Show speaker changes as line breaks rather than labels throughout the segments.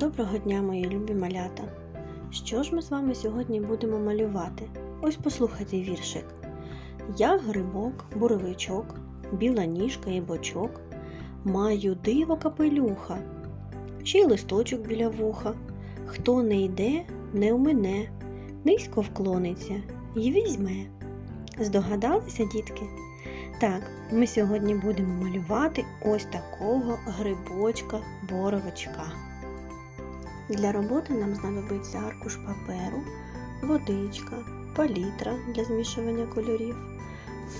Доброго дня, мої любі малята! Що ж ми з вами сьогодні будемо малювати? Ось послухайте віршик. Я грибок, буровичок, біла ніжка і бочок, маю диво капелюха, ще й листочок біля вуха. Хто не йде, не умине, низько вклониться й візьме. Здогадалися, дітки? Так, ми сьогодні будемо малювати ось такого грибочка боровичка. Для роботи нам знадобиться аркуш паперу, водичка, палітра для змішування кольорів,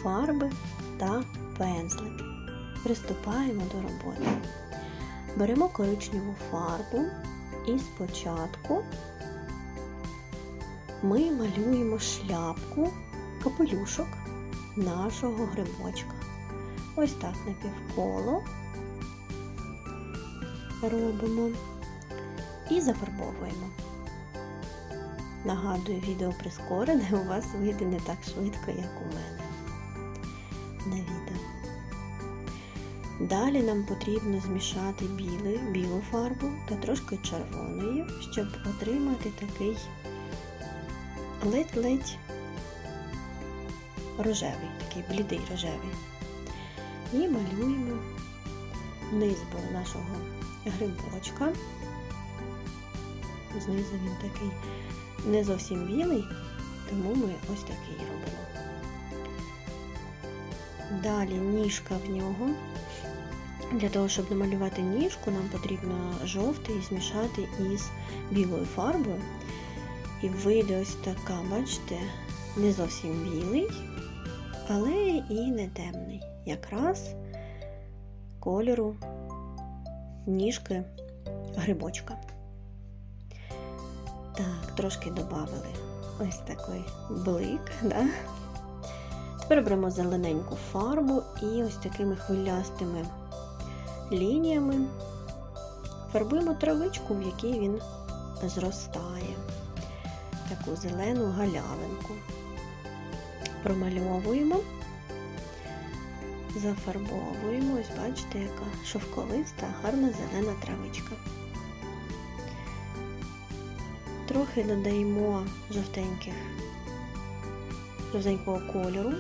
фарби та пензлик. Приступаємо до роботи. Беремо коричневу фарбу і спочатку ми малюємо шляпку, капелюшок нашого грибочка. Ось так напівколо робимо і зафарбовуємо. Нагадую, відео прискорене у вас вийде не так швидко, як у мене на відео. Далі нам потрібно змішати білий, білу фарбу та трошки червоної, щоб отримати такий ледь-ледь рожевий, такий блідий рожевий. І малюємо низ нашого грибочка. Знизу він такий не зовсім білий, тому ми ось такий робимо. Далі ніжка в нього. Для того, щоб намалювати ніжку, нам потрібно жовтий змішати із білою фарбою. І вийде ось така, бачите, не зовсім білий, але і не темний. Якраз кольору ніжки грибочка. Так, трошки додали ось такий блик. Да? Тепер беремо зелененьку фарбу і ось такими хвилястими лініями фарбуємо травичку, в якій він зростає. Таку зелену галявинку. Промальовуємо, зафарбовуємо, ось бачите, яка шовковиста, гарна зелена травичка. Трохи додаємо жовтеньких, жовтенького кольору,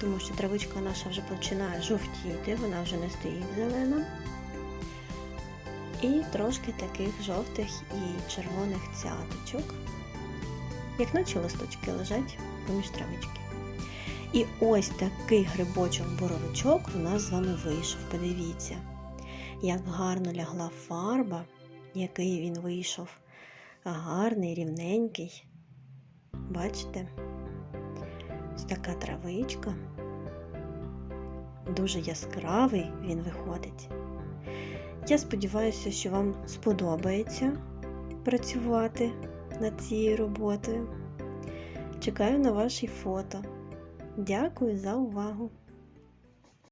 тому що травичка наша вже починає жовтіти, вона вже не стоїть зелена. І трошки таких жовтих і червоних цяточок, як наче листочки лежать поміж травички. І ось такий грибочок-боровичок у нас з вами вийшов. Подивіться, як гарно лягла фарба, який він вийшов гарний, рівненький. Бачите? Ось така травичка. Дуже яскравий він виходить. Я сподіваюся, що вам сподобається працювати над цією роботою. Чекаю на ваші фото. Дякую за увагу!